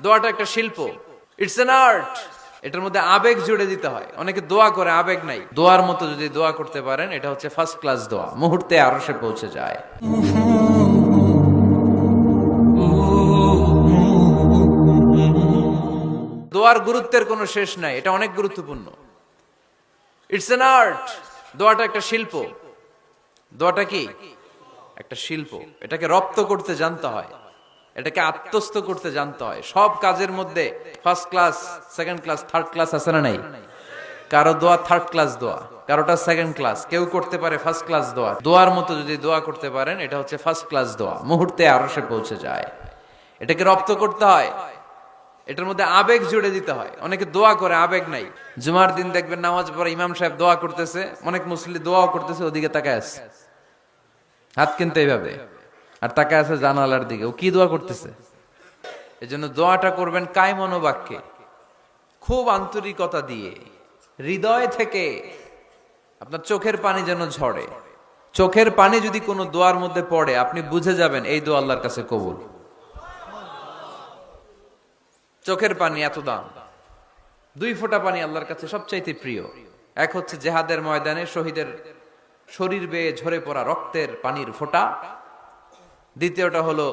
দোয়াটা একটা শিল্প। ইটস এন আর্ট এটার মধ্যে আবেগ জুড়ে দিতে হয়। অনেকে দোয়া করে, আবেগ নাই। দোয়ার মতো যদি দোয়া করতে পারেন, এটা হচ্ছে ফার্স্ট ক্লাস দোয়া। মুহূর্তে আরও সে পৌঁছে যায়। দোয়ার গুরুত্বের কোনো শেষ নাই। এটা অনেক গুরুত্বপূর্ণ। ইটস এন আর্ট দোয়াটা একটা শিল্প। দোয়াটা কি? একটা শিল্প। এটাকে রপ্ত করতে জানতে হয়। এটাকে আত্মস্থ করতে জানতে হয়। সব কাজের মধ্যে first class second class third class আছে না নাই? কারও দোয়া থার্ড ক্লাস দোয়া, কারোটা সেকেন্ড ক্লাস কেউ করতে পারে ফার্স্ট ক্লাস দোয়া। দোয়ার মতো যদি দোয়া করতে পারেন, এটা হচ্ছে ফার্স্ট ক্লাস দোয়া। মুহূর্তে আরও সে পৌঁছে যায়। এটাকে রপ্ত করতে হয়। এটার মধ্যে আবেগ জুড়ে দিতে হয়। অনেকে দোয়া করে, আবেগ নাই। জুমার দিন দেখবেন নামাজ পড়ে ইমাম সাহেব দোয়া করতেছে, অনেক মুসলিম দোয়াও করতেছে, ওদিকে তাকায় আছে। হাত কিন্তু এইভাবে আর তাকে আছে জানালার দিকে। ও কি দোয়া করতেছে? এই জন্য দোয়াটা করবেন কায় মনোবাক্যে খুব আন্তরিকতা দিয়ে। হৃদয় থেকে আপনার চোখের পানি যেন ঝরে। চোখের পানি যদি কোনো দোয়ার মধ্যে পড়ে, আপনি বুঝে যাবেন এই দোয়া আল্লাহর কাছে কবুল। চোখের পানি এত দাম। দুই ফোঁটা পানি আল্লাহর কাছে সবচাইতে প্রিয়। এক হচ্ছে জেহাদের ময়দানে শহীদের শরীর বেয়ে ঝরে পড়া রক্তের পানির ফোঁটা। দ্বিতীয়টা হলো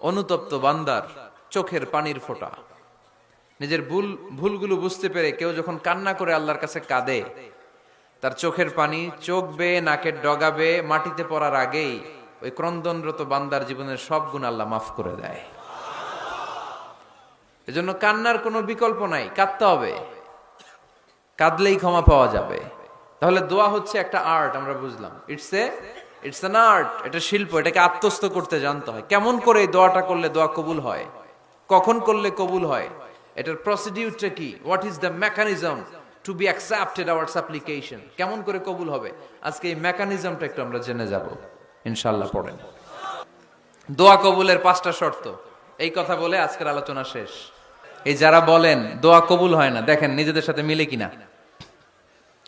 অনুতপ্ত বান্দার চোখের পানির ফোঁটা। নিজের ভুল, ভুলগুলো বুঝতে পেরে কেউ যখন কান্না করে আল্লাহর কাছে কাঁদে, তার চোখের পানি চোখ বেয়ে নাকের ডগা বেয়ে মাটিতে পড়ার আগেই ওই ক্রন্দনরত বান্দার জীবনের সব গুণ আল্লাহ মাফ করে দেয়। এজন্য কান্নার কোনো বিকল্প নাই, কাঁদতে হবে। কাঁদলেই ক্ষমা পাওয়া যাবে। তাহলে দোয়া হচ্ছে একটা আর্ট, আমরা বুঝলাম। It's a it's an art এটা শিল্প, এটাকে আত্মস্থ করতে জানতে হয়। কেমন করে এই দোয়াটা করলে দোয়া কবুল হয়? কখন করলে কবুল হয়? এটার প্রসিডিউরটা কি? What is the mechanism to be accepted our supplication কেমন করে কবুল হবে? আজকে এই মেকানিজমটা একটু আমরা জেনে যাব। ইনশাল্লাহ পড়েন। দোয়া কবুলের পাঁচটা শর্ত। এই কথা বলে আজকের আলোচনা শেষ। এই যারা বলেন, দোয়া কবুল হয় না, দেখেন নিজেদের সাথে মিলে কিনা।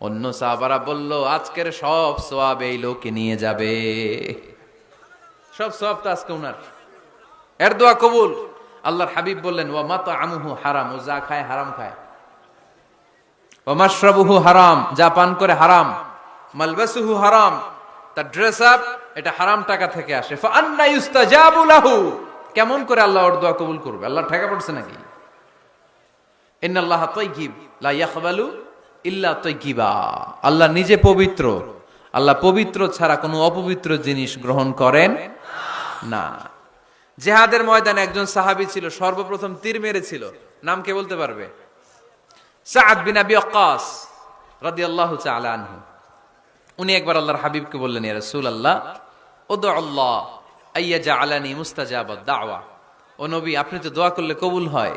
অন্য সাহাবারা বলল, আজকের সব সোয়াব এই লোকে নিয়ে যাবে। সব সোয়াব তো আজকে উনার। এর দোয়া কবুল। আল্লাহর হাবিব বললেন, ওয়া মাতা আমুহু হারাম, ও যা খায় হারাম খায়। ও মাশরাবুহু হারাম, যা পান করে হারাম। মালবাসুহু হারাম, তার ড্রেস আপ এটা হারাম টাকা থেকে আসে। ফা আন্না ইউস্তাজাবু লাহু, কেমন করে আল্লাহ ওর দোয়া কবুল করবে? আল্লাহ ঠেকা পড়ছে নাকি? ইন্নাল্লাহ তাইয়িব লা ইয়াকবালু ইল্লা তৈকিবা। আল্লাহ নিজে পবিত্র। আল্লাহ পবিত্র ছাড়া কোনো অপবিত্র জিনিস গ্রহণ করেন না। জেহাদের ময়দানে একজন সাহাবী ছিল, সর্বপ্রথম তীর মেরেছিল। নাম কে বলতে পারবে? সাদ বিন আবি ওয়াক্কাস রাদিয়াল্লাহু তাআলা আনহু। উনি একবার আল্লাহর হাবিবকে বললেন, ইয়া রাসূলুল্লাহ উদু আল্লাহ, আইয়া জাআলানি মুস্তাজাবাদ দাওয়া। ও নবী, আপনি তো দোয়া করলে কবুল হয়।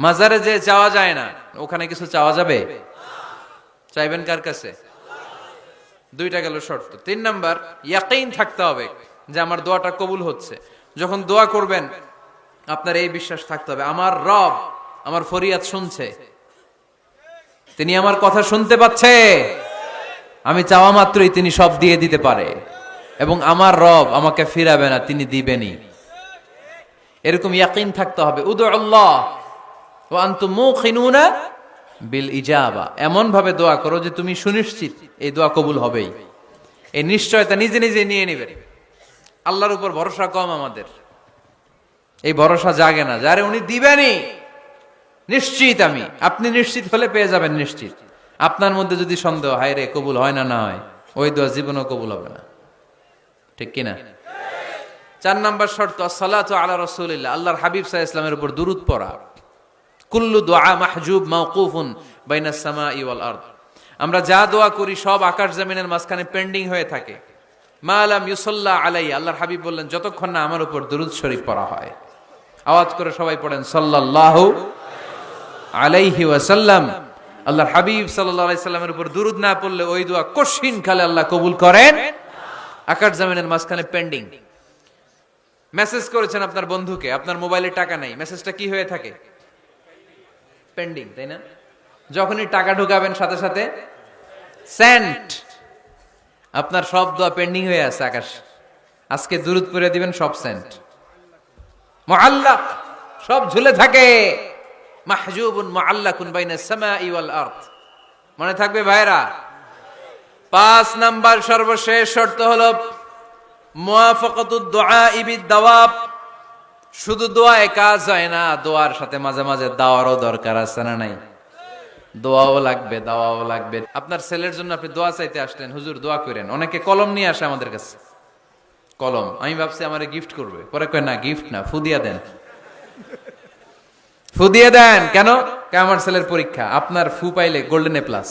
মাজারে যে চাওয়া যায় না, ওখানে কিছু চাওয়া যাবে? চাইবেন কার কাছে? দুইটা গেল শর্ত। তিন নাম্বার, ইয়াকিন থাকতে হবে যে আমার দোয়াটা কবুল হচ্ছে। যখন দোয়া করবেন, আপনার এই বিশ্বাস থাকতে হবে। আমার রব আমার ফরিয়াদ শুনছে। তিনি আমার কথা শুনতে পাচ্ছে। আমি চাওয়া মাত্রই তিনি সব দিয়ে দিতে পারে। এবং আমার রব আমাকে ফিরাবে না, তিনি দিবেনই। এরকম ইয়াকিন থাকতে হবে। উদু আল্লাহ। বিল ইজাবা। এমন ভাবে দোয়া করো যে তুমি সুনিশ্চিত এই দোয়া কবুল হবেই। এই নিশ্চয়তা নিজে নিজে নিয়ে নেবেন আল্লাহর উপর ভরসা কম আমাদের। এই ভরসা জাগে না। যারে উনি দিবেনই, নিশ্চিত আমি। আপনি নিশ্চিত হলে পেয়ে যাবেন নিশ্চিত। আপনার মধ্যে যদি সন্দেহ, হয় রে, কবুল হয় না না হয়, ওই দোয়া জীবনও কবুল হবে না। ঠিক কিনা? চার নাম্বার শর্ত সালাত আলা রসুলিল্লাহ। আল্লাহর হাবিব সাহা ইসলামের উপর দুরুদ পড়া। কুল্লু দোয়া মাহজুব মাউকুফুন বাইনা সামা ইওয়াল আরদ। আমরা যা দোয়া করি সব আকাশ জমিনের মাঝখানে পেন্ডিং হয়ে থাকে। মা আলাম ইউসল্লাহ আলাই আল্লাহর হাবিব বললেন, যতক্ষণ না আমার উপর দুরুদ শরীফ পড়া হয়। আওয়াজ করে সবাই পড়েন, সাল্লাল্লাহু আলাইহি ওয়াসাল্লাম। আল্লাহর হাবিব সাল্লাল্লাহু আলাইহি সাল্লামের উপর দুরুদ না পড়লে ওই দোয়া কশিন খালে আল্লাহ কবুল করেন। আকাশ জমিনের মাঝখানে পেন্ডিং মেসেজ করেছেন আপনার বন্ধুকে, আপনার মোবাইলে টাকা নাই। মেসেজটা কি হয়ে থাকে? পেন্ডিং তাই না? যখনই টাকা ঢুকাবেন সাথে সাথে সেন্ট আপনার সব দোয়া পেন্ডিং হয়ে আছে, আকাশ। আজকে দূরত করে দিবেন, সব সেন্ট মুআল্লাক, সব ঝুলে থাকে। মাহজুবুন মুআল্লাকুন বাইনা সামাই ওয়াল আরদ। মনে থাকবে ভাইরা পাঁচ নাম্বার সর্বশেষ শর্ত হলো মুআফাকাতুদ দুআ ইবিদ দাওয়াব শুধু দোয়ায় কাজ হয় না, দোয়ার সাথে মাঝে মাঝে দাওয়ারও দরকার আছে না নাই? দোয়াও লাগবে, দাওয়াও লাগবে। আপনার ছেলের জন্য আপনি দোয়া চাইতে আসলেন, হুজুর দোয়া করেন। অনেকে কলম নিয়ে আসে আমাদের কাছে। কলম, আমি ভাবছি আমার গিফট করবে। পরে কয়, না গিফট না, ফুদিয়া দেন। ফু দিয়ে দেন, কেন? আমার ছেলের পরীক্ষা? আপনার ফু পাইলে গোল্ডেন এ প্লাস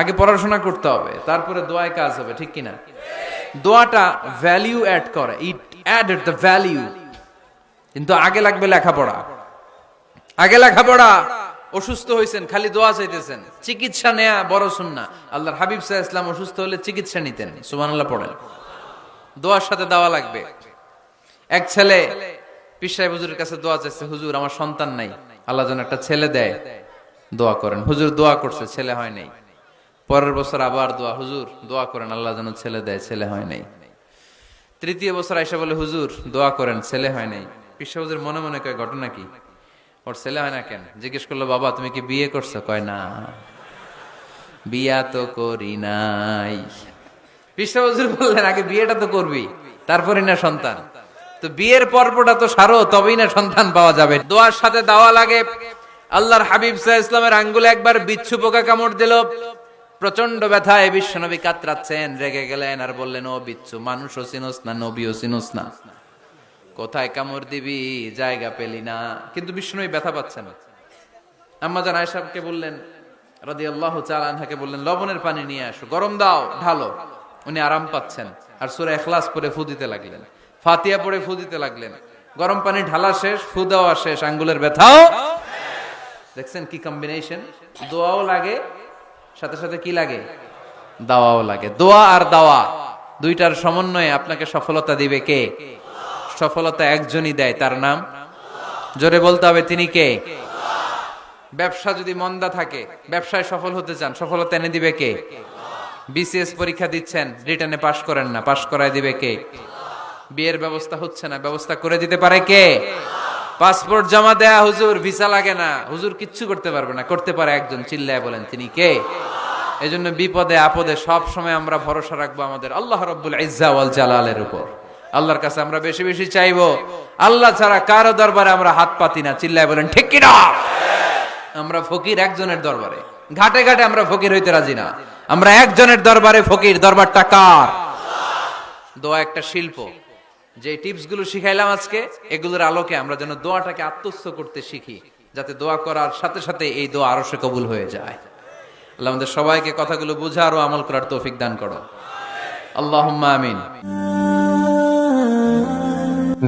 আগে পড়াশোনা করতে হবে, তারপরে দোয়ায় কাজ হবে, ঠিক কিনা? দোয়াটা ভ্যালিউ অ্যাড করে ইট অ্যাড দ্য ভ্যালিউ কিন্তু আগে লাগবে লেখাপড়া। আগে লেখাপড়া, অসুস্থ হয়েছেন খালি দোয়া চাইতেছেন। চিকিৎসা নেয়া বড় সুন্না। আল্লাহর হাবিব সাহা ইসলাম অসুস্থ হলে চিকিৎসা নিতেন, সুবহানাল্লাহ পড়েন। দোয়ার সাথে দাওয়া লাগবে। এক ছেলে পিসাই হুজুরের কাছে দোয়া চাইছে, হুজুর, আমার সন্তান নাই। আল্লাহ যেন একটা ছেলে দেয়, দোয়া করেন। হুজুর দোয়া করছে, ছেলে হয় নাই। পরের বছর আবার দোয়া, হুজুর, দোয়া করেন, আল্লাহ যেন ছেলে দেয়, ছেলে হয় নাই। তৃতীয় বছর আইসা বলে, হুজুর, দোয়া করেন, ছেলে হয় নাই। পিসা হুজুর মনে মনে কয়, ঘটনা কি? ওর ছেলে হয় না কেন? জিজ্ঞেস করল, বাবা, তুমি কি বিয়ে করছ? কয়, না, বিয়া তো করি নাই। পিসা বললেন, আগে বিয়েটা তো করবি তারপরে না সন্তান। তো বিয়ের পর্বটা তো সারো, তবেই না সন্তান পাওয়া যাবে। দোয়ার সাথে দাওয়া লাগে। আল্লাহর হাবিব সাহা ইসলামের আঙ্গুলে একবার বিচ্ছু পোকা কামড় দিল। প্রচণ্ড ব্যথায় বিশ্বনবী কাতরাচ্ছেন, রেগে গেলেন আর বললেন, ও বিচ্ছু মানুষও চিনোস না নবীও চিনোস না। কোথায় কামড় দিবি? জায়গা পেলি না। কিন্তু বিষ্ণুই ব্যথা পাচ্ছেন। আম্মা জান আয়সাবকে বললেন রাদি আল্লাহ চালানহাকে বললেন, লবণের পানি নিয়ে আসো, গরম দাও, ঢালো। উনি আরাম পাচ্ছেন আর সুরে এখলাস পরে ফু দিতে লাগলেন। ফাতিয়া পরে ফু দিতে লাগলেন। গরম পানি ঢালা শেষ, ফু দেওয়া শেষ, আঙ্গুলের ব্যথাও দেখছেন কি কম্বিনেশন দোয়াও লাগে, সাথে সাথে কি লাগে? দাওয়াও লাগে। দোয়া আর দাওয়া, দুইটার সমন্বয়ে আপনাকে সফলতা দিবে কে? সফলতা একজনই দেয়, তার নাম? জোরে বলতে হবে, তিনি কে? ব্যবসা যদি মন্দা থাকে, ব্যবসায় সফল হতে চান, সফলতা এনে দিবে কে? বিসিএস পরীক্ষা দিচ্ছেন, রিটার্নে পাশ করেন না, পাশ করায় দিবে কে? বিয়ের ব্যবস্থা হচ্ছে না, ব্যবস্থা করে দিতে পারে কে? পাসপোর্ট জমা দেয়া হুজুর, ভিসা লাগে না, হুজুর কিচ্ছু করতে পারবে না, করতে পারে একজন, চিল্লায় বলেন, তিনি কে? এজন্য বিপদে, আপদে সব সময় আমরা ভরসা রাখব আমাদের, আল্লাহ রব্বুল ইজ্জা ওয়াল জালালের উপর। আল্লাহর কাছে আমরা বেশি বেশি চাইব। আল্লাহ ছাড়া কারও দরবারে আমরা হাত পাতি না। চিল্লায় বলেন, ঠিক কিনা? আমরা ফকির একজনের দরবারে। ঘাটে ঘাটে আমরা ফকির হইতে রাজি না। আমরা একজনের দরবারে ফকির। দরবারটা কার? দোয়া একটা শিল্প। যে টিপসগুলো শিখাইলাম আজকে, এগুলোর আলোকে আমরা যেন দোয়াটাকে আত্মস্থ করতে শিখি, যাতে দোয়া করার সাথে সাথে এই দোয়া আরও সে কবুল হয়ে যায়। আল্লাহ আমাদের সবাইকে কথাগুলো বুঝার ও আমল করার তৌফিক দান করো। আল্লাহ আমিন।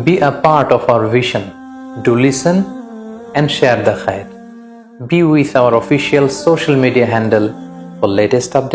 Be a part of our vision. Do listen and share the khair. Be with our official social media handle for latest updates.